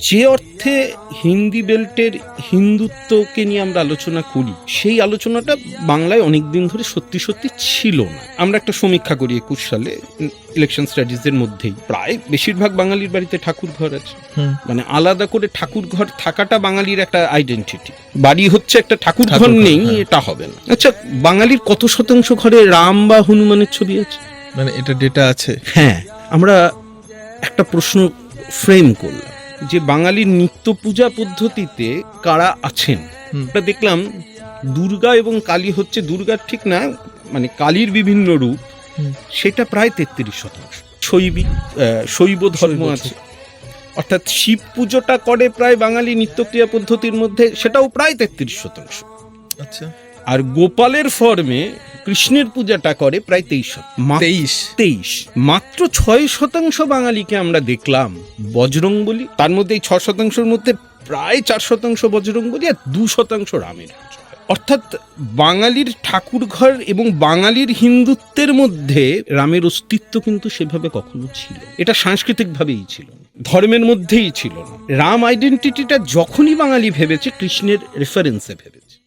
যে অর্থে হিন্দি বেল্টের হিন্দুত্বকে নিয়ে আমরা আলোচনা করি সেই আলোচনাটা বাংলায় অনেক দিন ধরে সত্যি সত্যি ছিল না। আমরা একটা সমীক্ষা করি একুশ সালে ইলেকশন স্টাডিজের মধ্যেই। প্রায় বেশিরভাগ বাঙালির বাড়িতে ঠাকুর ঘর আছে মানে আলাদা করে ঠাকুর ঘর থাকাটা বাঙালির একটা আইডেন্টিটি বাড়ি হচ্ছে একটা ঠাকুর ঘর নেই হ্যাঁ। এটা হবে না। আচ্ছা বাঙালির কত শতাংশ ঘরে রাম বা হনুমানের ছবি আছে? মানে এটা ডেটা আছে। হ্যাঁ আমরা একটা প্রশ্ন ফ্রেম করলাম। যে বাঙালির নিত্য পূজা পদ্ধতিতে কারা আছেন। আমরা দেখলাম দুর্গা এবং কালী হচ্ছে দুর্গার ঠিক না মানে কালীর বিভিন্ন রূপ সেটা প্রায় তেত্রিশ শতাংশ। শৈবিক শৈব ধর্ম আছে। অর্থাৎ শিব পুজোটা করে প্রায় বাঙালি নিত্যক্রিয়া পদ্ধতির মধ্যে সেটাও প্রায় তেত্রিশ শতাংশ। আচ্ছা। আর গোপালের ফর্মে কৃষ্ণের পূজাটা করে প্রায় তেইশ তেইশ। তেইশ। মাত্র ছয় শতাংশ বাঙালিকে আমরা দেখলাম বজরং বলি তার মধ্যে এই ছ শতাংশের মধ্যে প্রায় চার শতাংশ বজরং বলি আর দু শতাংশ রামের অর্থাৎ বাঙালির ঠাকুর ঘর এবং বাঙালির হিন্দুত্বের মধ্যে রামের অস্তিত্ব কিন্তু সেভাবে কখনো ছিল এটা সাংস্কৃতিকভাবেই ছিল ধর্মের মধ্যেই ছিল না। রাম আইডেন্টিটিটা যখনই বাঙালি ভেবেছে কৃষ্ণের রেফারেন্সে ভেবে